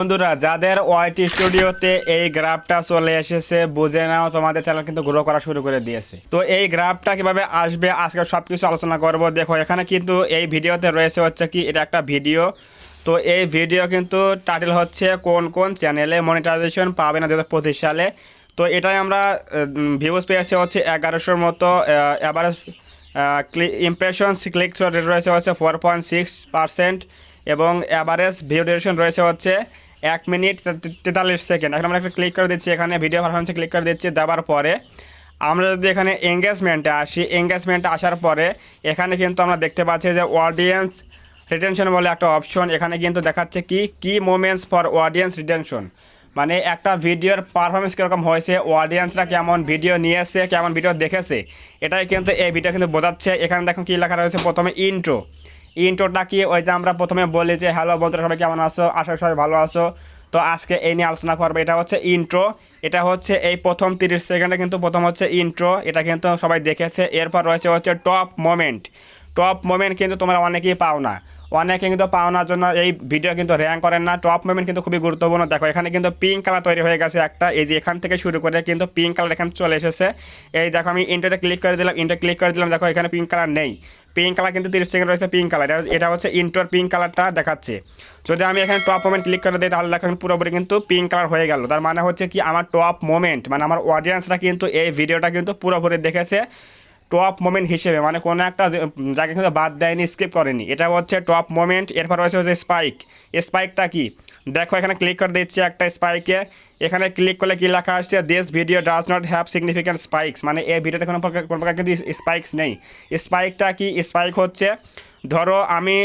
বন্ধুরা, যাদের ওয়াইটি স্টুডিওতে এই গ্রাফটা চলে এসেছে, বুঝে নাও, তোমাদের চ্যানেল কিন্তু গ্রো করা শুরু করে দিয়েছে। তো এই গ্রাফটা কীভাবে আসবে, আজকে সব কিছু আলোচনা করব। দেখো, এখানে কিন্তু এই ভিডিওতে রয়েছে হচ্ছে কি, এটা একটা ভিডিও। তো এই ভিডিও কিন্তু টাইটেল হচ্ছে, কোন কোন চ্যানেলে মনিটাইজেশন পাবে না দু হাজার পঁচিশ সালে। তো এটাই আমরা ভিউজ পেয়েছি হচ্ছে এগারোশোর মতো অ্যাভারেজ ইমপ্রেশনস ক্লিক রয়েছে হচ্ছে ফোর পয়েন্ট সিক্স পার্সেন্ট এবং অ্যাভারেজ ভিউ ডিউরেশন রয়েছে হচ্ছে এক মিনিট তেতাল্লিশ সেকেন্ড। এখন আমরা একটা ক্লিক করে দিচ্ছি, এখানে ভিডিও পারফরমেন্সে ক্লিক করে দিচ্ছি দেওয়ার পরে। আমরা যদি এখানে এঙ্গেজমেন্টে আসি এঙ্গেজমেন্টে আসার পরে, এখানে কিন্তু আমরা দেখতে পাচ্ছি যে অডিয়েন্স রিটেনশন বলে একটা অপশন এখানে কিন্তু দেখাচ্ছে কি কি মোমেন্টস ফর অডিয়েন্স রিটেনশন মানে একটা ভিডিওর পারফরমেন্স কীরকম হয়েছে অডিয়েন্সরা কেমন ভিডিও নিয়েছে, কেমন ভিডিও দেখেছে। এটাই কিন্তু এই ভিডিও কিন্তু বোঝাচ্ছে। এখানে দেখুন কী লেখা রয়েছে, প্রথমে ইন্ট্রো ইন্ট্রোটা কি? ওই যে আমরা প্রথমে বলি যে হ্যালো বন্ধুরা, সবাই কেমন আছো? আশা সবাই ভালো আছো। তো আজকে এই নিয়ে আলোচনা করব। এটা হচ্ছে ইন্ট্রো। এটা হচ্ছে এই প্রথম তিরিশ সেকেন্ডে কিন্তু প্রথম হচ্ছে ইন্ট্রো। এটা কিন্তু সবাই দেখেছে। এরপর রয়েছে হচ্ছে টপ মোমেন্ট। টপ মোমেন্ট কিন্তু তোমরা অনেকেই পাও না। অনেকে কিন্তু পাওনার জন্য এই ভিডিও কিন্তু র্যাঙ্ক করেন না। টপ মুভমেন্ট কিন্তু খুবই গুরুত্বপূর্ণ। দেখো, এখানে কিন্তু পিঙ্ক কালার তৈরি হয়ে গেছে একটা। এই যে এখান থেকে শুরু করে কিন্তু পিঙ্ক কালার এখানে চলে এসেছে। এই দেখো, আমি ইন্টারতে ক্লিক করে দিলাম ইন্টার ক্লিক করে দিলাম। দেখো, এখানে পিঙ্ক কালার নেই। পিঙ্ক কালার কিন্তু তিরিশ সেকেন্ড রয়েছে পিঙ্ক কালার এটা হচ্ছে ইন্টোর পিঙ্ক কালারটা দেখাচ্ছে। যদি আমি এখানে টপ মোমেন্ট ক্লিক করে দিই, তাহলে দেখো, এখানে পুরোপুরি কিন্তু পিঙ্ক কালার হয়ে গেল। তার মানে হচ্ছে কি, আমার টপ মোমেন্ট মানে আমার অডিয়েন্সরা কিন্তু এই ভিডিওটা কিন্তু পুরোপুরি দেখেছে। টপ মোমেন্ট হিসেবে মানে কোনো একটা জায়গা কিন্তু বাদ দেয়নি স্কিপ করেনি। এটা হচ্ছে টপ মোমেন্ট এরপর রয়েছে হচ্ছে স্পাইক স্পাইকটা কি? দেখো, এখানে ক্লিক করে দিচ্ছি একটা স্পাইকে এখানে ক্লিক করলে কী লেখা আসছে? This video does not have significant spikes মানে এই ভিডিওতে কোনো প্রকার কোনো প্রকার কিন্তু স্পাইকস নেই। স্পাইকটা কি? স্পাইক হচ্ছে, ধরো আমি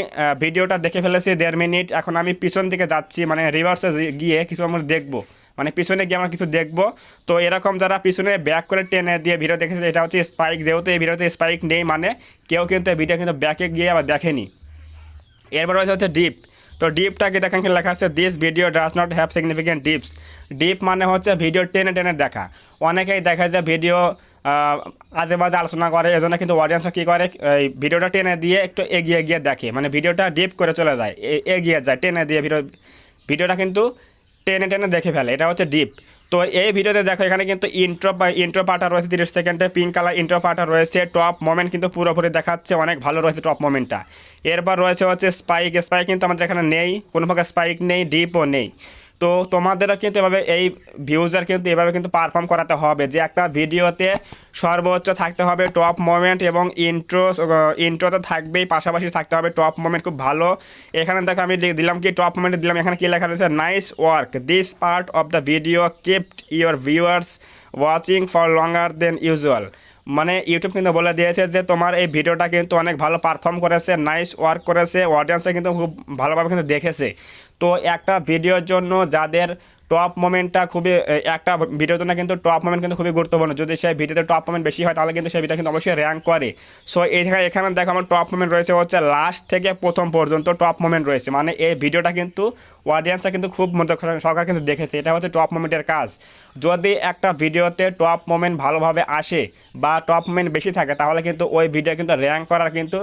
ভিডিওটা দেখে ফেলেছি, দেড় মিনিট, এখন আমি পিছন দিকে যাচ্ছি। মানে রিভার্সে গিয়ে কিছু আমরা দেখব। মানে পিছনে গিয়ে আমরা কিছু দেখব। তো এরকম যারা পিছনে ব্যাক করে টেনে দিয়ে ভিডিও দেখেছে, এটা হচ্ছে স্পাইক যেহেতু এই ভিডিওতে স্পাইক নেই মানে কেউ কিন্তু এই ভিডিও কিন্তু ব্যাকে গিয়ে আবার দেখেনি। এরপর রয়েছে হচ্ছে ডিপ তো ডিপটাকে দেখেন কি লেখা আছে this video does not have significant dips dip মানে হচ্ছে ভিডিও টেনে টেনে দেখা। অনেকেই দেখা যায় ভিডিও আজে বাজে আলোচনা করে, এজন্য কিন্তু অডিয়েন্সরা কী করে, এই ভিডিওটা টেনে দিয়ে একটু এগিয়ে গিয়ে দেখে। মানে ভিডিওটা ডিপ করে চলে যায় এগিয়ে যায়, টেনে দিয়ে ভিডিও ভিডিওটা কিন্তু টেনে টেনে দেখে ফেলে, এটা হচ্ছে ডিপ তো এই ভিডিওতে দেখো, এখানে কিন্তু ইন্ট্রো ইন্ট্রো পার্টটা রয়েছে তিরিশ সেকেন্ডে পিঙ্ক কালার ইন্ট্রো পার্টটা রয়েছে টপ মোমেন্ট কিন্তু পুরোপুরি দেখাচ্ছে, অনেক ভালো রয়েছে টপ মোমেন্টটা এরপর রয়েছে হচ্ছে স্পাইক স্পাইক কিন্তু আমাদের এখানে নেই, কোনো প্রকার স্পাইক নেই ডিপও নেই। তো তোমাদেরও কিন্তু এভাবে এই ভিউজার কিন্তু এভাবে কিন্তু পারফর্ম করাতে হবে। যে একটা ভিডিওতে সর্বোচ্চ থাকতে হবে টপ মোমেন্ট এবং ইন্ট্রো ইন্ট্রো তো থাকবেই, পাশাপাশি থাকতে হবে টপ মোমেন্ট খুব ভালো। এখানে দেখো আমি দিলাম কি টপ মোমেন্ট দিলাম, এখানে কি লেখা রয়েছে? Nice work this part of the video kept your viewers watching for longer than usual মানে ইউটিউব কিন্তু বলে দিয়েছে যে তোমার এই ভিডিওটা কিন্তু অনেক ভালো পারফর্ম করেছে নাইস ওয়ার্ক করেছে অডিয়েন্সে কিন্তু খুব ভালোভাবে কিন্তু দেখেছে। তো একটা ভিডিওর জন্য যাদের টপ মোমেন্টটা খুবই একটা ভিডিওর জন্য কিন্তু টপ মোমেন্ট কিন্তু খুবই গুরুত্বপূর্ণ। যদি সেই ভিডিওতে টপ মোমেন্ট বেশি হয়, তাহলে কিন্তু সেই ভিডিও কিন্তু অবশ্যই র্যাঙ্ক করে। সো এখানে এখানে দেখো আমার টপ মোমেন্ট রয়েছে হচ্ছে লাস্ট থেকে প্রথম পর্যন্ত টপ মোমেন্ট রয়েছে। মানে এই ভিডিওটা কিন্তু অডিয়েন্সটা কিন্তু খুব সরকার কিন্তু দেখেছে। এটা হচ্ছে টপ মোমেন্টের কাজ। যদি একটা ভিডিওতে টপ মোমেন্ট ভালোভাবে আসে বা টপ মোমেন্ট বেশি থাকে, তাহলে কিন্তু ওই ভিডিও কিন্তু র্যাঙ্ক করার কিন্তু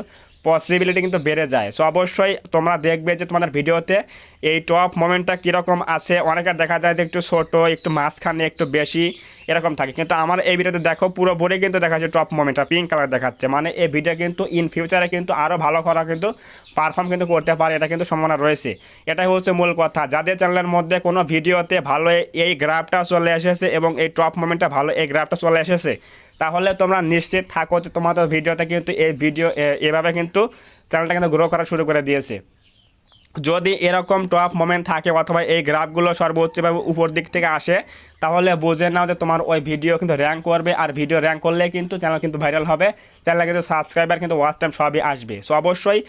পসিবিলিটি কিন্তু বেড়ে যায়। সো অবশ্যই তোমরা দেখবে যে তোমাদের ভিডিওতে এই টপ মোমেন্টটা কীরকম আছে। অনেকের দেখা যায় যে একটু ছোটো, একটু মাঝখানে, একটু বেশি, এরকম থাকে। কিন্তু আমার এই ভিডিওতে দেখো পুরো বড়ি কিন্তু দেখা যাচ্ছে টপ মোমেন্টটা পিঙ্ক কালার দেখাচ্ছে। মানে এই ভিডিও কিন্তু ইন ফিউচারে কিন্তু আরও ভালো করা কিন্তু পারফর্ম কিন্তু করতে পারে, এটা কিন্তু সম্ভাবনা রয়েছে। এটাই হচ্ছে মূল কথা। যাদের চ্যানেলের মধ্যে কোনো ভিডিওতে ভালো এই গ্রাফটা চলে এসেছে এবং এই টপ মোমেন্টটা ভালো এই গ্রাফটা চলে এসেছে তাহলে তোমরা নিশ্চিত থাকো যে তোমাদের ভিডিওতে কিন্তু এই ভিডিও এভাবে কিন্তু চ্যানেলটা কিন্তু গ্রো করা শুরু করে দিয়েছে। যদি এরকম টপ মোমেন্ট থাকে অথবা এই গ্রাফগুলো সর্বোচ্চভাবে উপর দিক থেকে আসে তাহলে বুঝে নাও যে তোমার ওই ভিডিও কিন্তু র্যাঙ্ক করবে, আর ভিডিও র্যাঙ্ক করলে কিন্তু চ্যানেল কিন্তু ভাইরাল হবে। চ্যানেলে কিন্তু সাবস্ক্রাইবার কিন্তু ওয়াচ টাইম সবই আসবে। সো অবশ্যই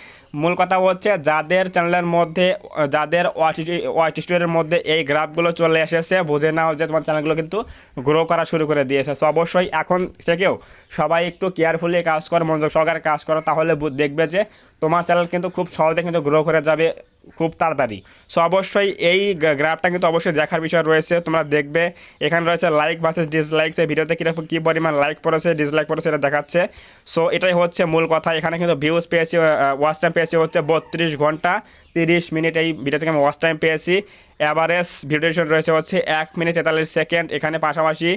মূল কথা হচ্ছে যাদের চ্যানেলের মধ্যে, যাদের ওয়াচ স্টোরের মধ্যে এই গ্রাফগুলো চলে এসেছে, বুঝে নাও যে তোমার চ্যানেলগুলো কিন্তু গ্রো করা শুরু করে দিয়েছে। সো অবশ্যই এখন থেকেও সবাই একটু কেয়ারফুলি কাজ করো, মনোযোগ সহকারে কাজ করো, তাহলে দেখবে যে তোমার চ্যানেল কিন্তু খুব সহজে কিন্তু গ্রো করে যাবে। খুব তাড়াতাড়ি। সো অবশ্যই এই গ্রাফটা কিন্তু অবশ্যই দেখার বিষয় রয়েছে। তোমরা দেখবে, এখানে রয়েছে লাইক ভার্সেস ডিসলাইকস এই ভিডিওতে কীরকম, কী পরিমাণ লাইক পড়েছে ডিসলাইক পড়েছে এটা দেখাচ্ছে। সো এটাই হচ্ছে মূল কথা। এখানে কিন্তু ভিউজ পেয়েছি ওয়াচ টাইম পেয়েছি হচ্ছে বত্রিশ ঘণ্টা তিরিশ মিনিট এই ভিডিও থেকে আমি ওয়াচ টাইম পেয়েছি। অ্যাভারেজ ভিডিওশন রয়েছে হচ্ছে এক মিনিট তেতাল্লিশ সেকেন্ড এখানে পাশাপাশি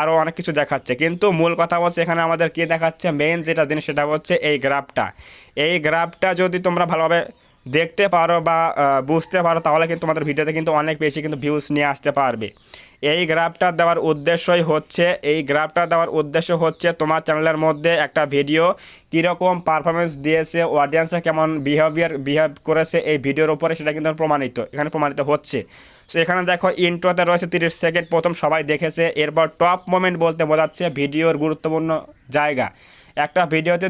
আরও অনেক কিছু দেখাচ্ছে। কিন্তু মূল কথা হচ্ছে, এখানে আমাদের কী দেখাচ্ছে? মেইন যেটা জিনিস সেটা হচ্ছে এই গ্রাফটা এই গ্রাফটা যদি তোমরা ভালোভাবে দেখতে পারো বা বুঝতে পারো, তাহলে কিন্তু তোমাদের ভিডিওতে কিন্তু অনেক বেশি কিন্তু ভিউজ নিয়ে আসতে পারবে। এই গ্রাফটা দেওয়ার উদ্দেশ্যই হচ্ছে, এই গ্রাফটা দেওয়ার উদ্দেশ্য হচ্ছে তোমার চ্যানেলের মধ্যে একটা ভিডিও কীরকম পারফরমেন্স দিয়েছে অডিয়েন্সে কেমন বিহেভিয়ার বিহেভ করেছে, এই ভিডিওর উপরে সেটা কিন্তু প্রমাণিত, এখানে প্রমাণিত হচ্ছে। সো এখানে দেখো ইন্ট্রোতে রয়েছে তিরিশ সেকেন্ড প্রথম সবাই দেখেছে, এরপর টপ মোমেন্ট বলতে বোঝাচ্ছে ভিডিওর গুরুত্বপূর্ণ জায়গা। একটা ভিডিওতে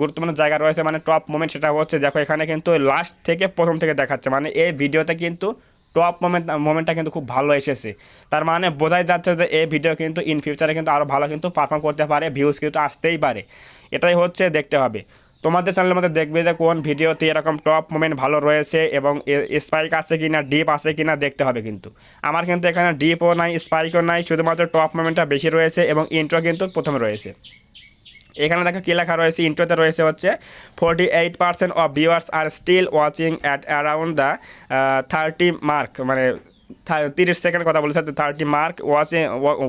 গুরুত্বপূর্ণ জায়গা রয়েছে মানে টপ মোমেন্ট সেটা হচ্ছে, দেখো এখানে কিন্তু লাস্ট থেকে প্রথম থেকে দেখাচ্ছে। মানে এই ভিডিওতে কিন্তু টপ মোমেন্ট মোমেন্টটা কিন্তু খুব ভালো এসেছে। তার মানে বোঝাই যাচ্ছে যে এই ভিডিও কিন্তু ইন ফিউচারে কিন্তু আরও ভালো কিন্তু পারফর্ম করতে পারে ভিউজ কিন্তু আসতেই পারে। এটাই হচ্ছে দেখতে হবে। তোমাদের চ্যানেলের মধ্যে দেখবে যে কোন ভিডিওতে এরকম টপ মোমেন্ট ভালো রয়েছে এবং স্পাইক আছে কি না ডিপ আছে কি না দেখতে হবে কিন্তু। আমার কিন্তু এখানে ডিপও নাই স্পাইকও নাই, শুধুমাত্র টপ মোমেন্টটা বেশি রয়েছে এবং ইন্ট্রো কিন্তু প্রথমে রয়েছে। এখানে দেখো কী লেখা রয়েছে? ইন্ট্রোতে রয়েছে হচ্ছে forty eight percent of viewers are still watching at around the thirty mark মানে তিরিশ সেকেন্ড কথা বলেছে thirty mark watching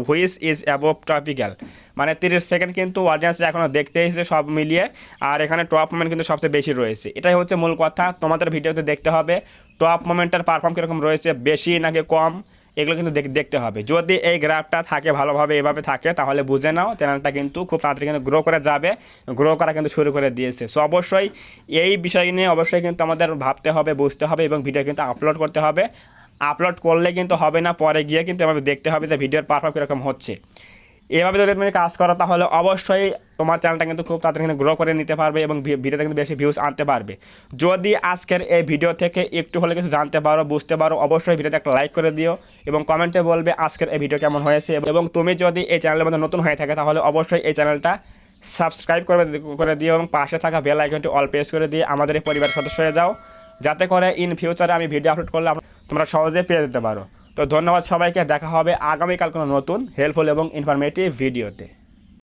which is above topical মানে তিরিশ সেকেন্ড কিন্তু অডিয়েন্সরা এখনও দেখতে এসেছে সব মিলিয়ে, আর এখানে টপ মোমেন্ট কিন্তু সবচেয়ে বেশি রয়েছে। এটাই হচ্ছে মূল কথা, তোমাদের ভিডিওতে দেখতে হবে টপ মোমেন্টের পারফর্ম কীরকম রয়েছে, বেশি নাকি কম? এগুলো কিন্তু দেখ- দেখতে হবে। যদি এই গ্রাফটা থাকে ভালোভাবে, এভাবে থাকে, তাহলে বুঝে নাও চ্যানেলটা কিন্তু খুব তাড়াতাড়ি কিন্তু গ্রো করে যাবে। গ্রো করা কিন্তু শুরু করে দিয়েছে। সো অবশ্যই এই বিষয় নিয়ে অবশ্যই কিন্তু আমাদের ভাবতে হবে, বুঝতে হবে এবং ভিডিও কিন্তু আপলোড করতে হবে। আপলোড করলে কিন্তু হবে না, পরে গিয়ে কিন্তু আমাদের দেখতে হবে যে ভিডিওর পারফর্ম কীরকম হচ্ছে। এভাবে যদি তুমি কাজ করো, তাহলে অবশ্যই তোমার চ্যানেলটা কিন্তু খুব তাড়াতাড়ি কিন্তু গ্রো করে নিতে পারবে এবং ভিডিওতে কিন্তু বেশি ভিউজ আনতে পারবে। যদি আজকের এই ভিডিও থেকে একটু হলে কিছু জানতে পারো, বুঝতে পারো, অবশ্যই ভিডিওতে একটা লাইক করে দিও এবং কমেন্টে বলবে আজকের এই ভিডিও কেমন হয়েছে এবং তুমি যদি এই চ্যানেলের মধ্যে নতুন হয়ে থাকে, তাহলে অবশ্যই এই চ্যানেলটা সাবস্ক্রাইব করে করে দিও এবং পাশে থাকা বেল আইকনটি অল প্রেস করে দিয়ে আমাদের পরিবার সদস্য হয়ে যাও। যাতে করে ইন ফিউচারে আমি ভিডিও আপলোড করলে তোমরা সহজে পেয়ে যেতে পারো। তো ধন্যবাদ সবাইকে দেখা হবে আগামীকাল কোনো নতুন হেল্পফুল এবং ইনফরমেটিভ ভিডিওতে